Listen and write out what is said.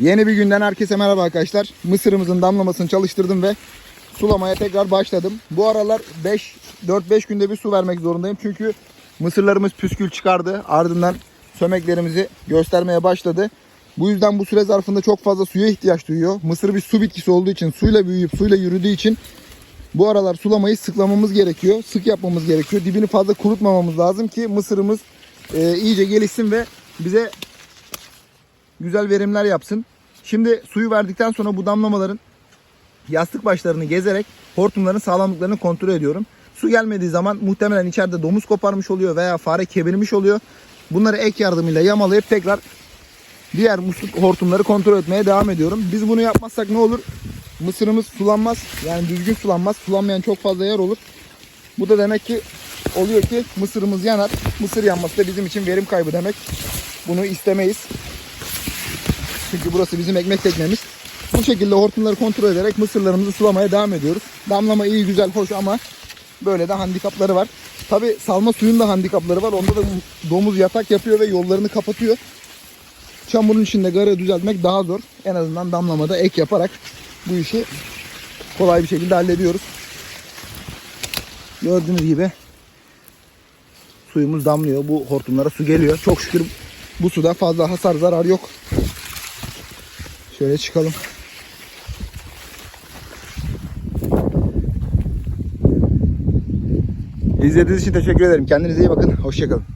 Yeni bir günden herkese merhaba arkadaşlar. Mısırımızın damlamasını çalıştırdım ve sulamaya tekrar başladım. Bu aralar 5 4-5 günde bir su vermek zorundayım. Çünkü mısırlarımız püskül çıkardı. Ardından sömeklerimizi göstermeye başladı. Bu yüzden bu süre zarfında çok fazla suya ihtiyaç duyuyor. Mısır bir su bitkisi olduğu için, suyla büyüyüp suyla yürüdüğü için bu aralar sulamayı sıklamamız gerekiyor. Sık yapmamız gerekiyor. Dibini fazla kurutmamamız lazım ki mısırımız e, iyice gelişsin ve bize güzel verimler yapsın. Şimdi suyu verdikten sonra bu damlamaların yastık başlarını gezerek hortumların sağlamlıklarını kontrol ediyorum. Su gelmediği zaman muhtemelen içeride domuz koparmış oluyor veya fare kemirmiş oluyor. Bunları ek yardımıyla yamalayıp tekrar diğer musluk hortumları kontrol etmeye devam ediyorum. Biz bunu yapmazsak ne olur? Mısırımız sulanmaz. Yani düzgün sulanmaz. Sulanmayan çok fazla yer olur. Bu da demek ki oluyor ki mısırımız yanar. Mısır yanması da bizim için verim kaybı demek. Bunu istemeyiz. Çünkü burası bizim ekmek teknemiz. Bu şekilde hortumları kontrol ederek mısırlarımızı sulamaya devam ediyoruz. Damlama iyi güzel hoş ama böyle de handikapları var. Tabi salma suyun da handikapları var. Onda da domuz yatak yapıyor ve yollarını kapatıyor. Çamurun içinde garı düzeltmek daha zor. En azından damlamada ek yaparak bu işi kolay bir şekilde hallediyoruz. Gördüğünüz gibi suyumuz damlıyor. Bu hortumlara su geliyor. Çok şükür bu suda fazla hasar zarar yok. Şöyle çıkalım. İzlediğiniz için teşekkür ederim. Kendinize iyi bakın. Hoşçakalın.